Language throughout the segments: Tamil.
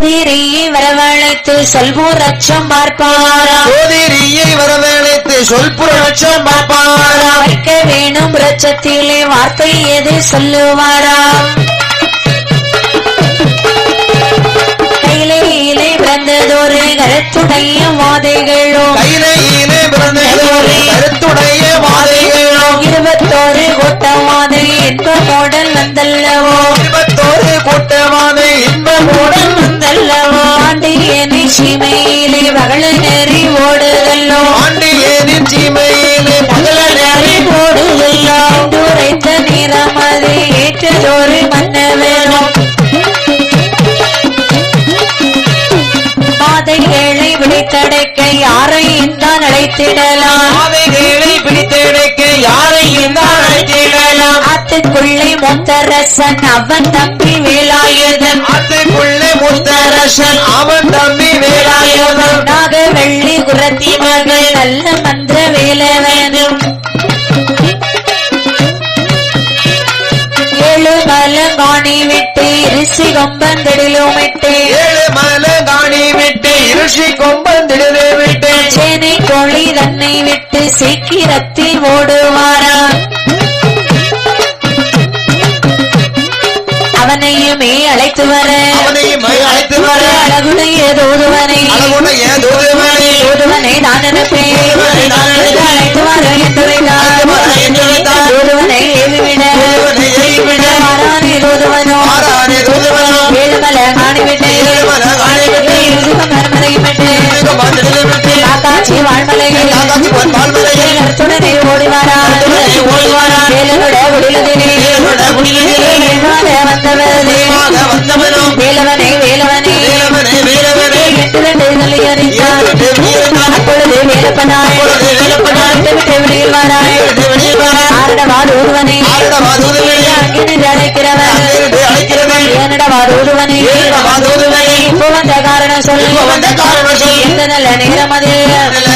சோதிரியை வரவழைத்து சொல்வோர் அச்சம் பார்ப்பாரா? சோதிரியை வரவழைத்து சொல் புரட்சம் பாப்பாரா வைக்க வேணும் பிரச்சத்திலே வார்த்தை எது சொல்லுவாரா? கையிலே பிறந்ததொரு கருத்துடைய வாதைகளும். கையிலே பிறந்ததொரு கருத்துடைய வாதைகளும். இருபத்தோரு கூட்டவாதை என்பமோடல் வந்தல்லவோ? இருபத்தோரு கூட்டமான இன்பமுடன் வந்தல்லவோ? அழைத்திடலாம். பாதைகளை பிடித்தெடுக்க யாரையும் தான் அழைத்திடலாம். ஆத்துக்குள்ளே முத்தரசன் அவன் தம்பி வேலாயுதன் ஆத்துக்குள்ளே முத்தரசன் அவன் தம்பி வேலாயுதன் நாக வெள்ளி குரத்தி மகள் நல்ல மந்திர வேலவனும். ஏழு மலங்காணி விட்டு ரிஷி கொம்பந்தடிலும் விட்டு ஏழு மலை காணி விட்டு சேனை கோழி தன்னை விட்டு சீக்கிரத்தில் ஓடுவாரா? அவனையுமே அழைத்து வர. அவனையும் அழைத்து வர. அழகுடைய தூதுவனை. அழகுடைய விட்டு வெளியில் வாராய். ஆரடவாடு ஒருவனே அங்கிருந்து அழைக்கிறவன் ஏனடவாடு ஒருவனே இப்போ வந்த காரணம் சொல்லு. எந்த நல்ல நேரம் அது நல்ல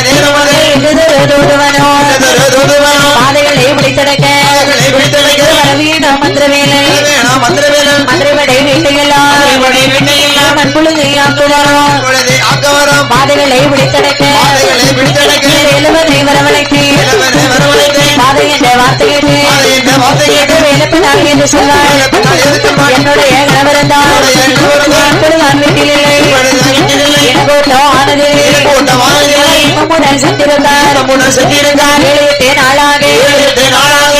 மண்புழுதி ஆக்குவாரோ இப்பொழுது ஆக்கவரம் பாதைகளை பிடித்தடக்க பாதைகளை பிடித்தடக்க. வேலுவனை வரவழைத்து. வேலவனை வரவழைத்து. பாதை என்ற வார்த்தை கேட்டு. பாதை என்ற வார்த்தை கேட்டு. வேலப்பனாக என்று சொல்வார் வேலப்பனாக என்று சொல்வார். என்னுடைய கணவரந்தான் என்னுடைய கணவர்தான் இப்பொழுது நான் வீட்டில் இல்லை இப்பொழுது நான் வீட்டில் இல்லை. ஆனது சென்றிருந்தார். சென்றிருந்தார். நாளாக. நாளாக.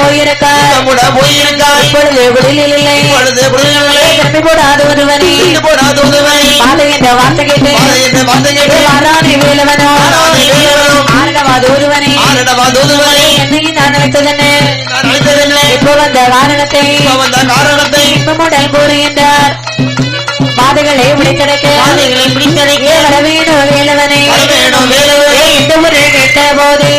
போயிருக்கார். நம்முடன். இப்பொழுது இப்பொழுது. திரும்பி போடாத ஒருவனை. போடாத உதவனை. பாதை என்ற வார்த்தை கேட்டு வார்த்தை கேட்டு. வாரானை வேலவனோ. ஆரணவாத ஒருவனை. ஆரடவா தூதுவனை. என்னையும் நான் அழைத்ததில்லை. இப்போ வந்த காரணத்தை. இப்ப வந்த காரணத்தை. இன்பமுடன் கூறுகின்றார் பாதைகளை விழித்தடக்க பாதைகளை பிடித்தடைக்க வரவேணும் வேலவனை. வரவேணும் வேலவனை. இந்த முறை கேட்ட போது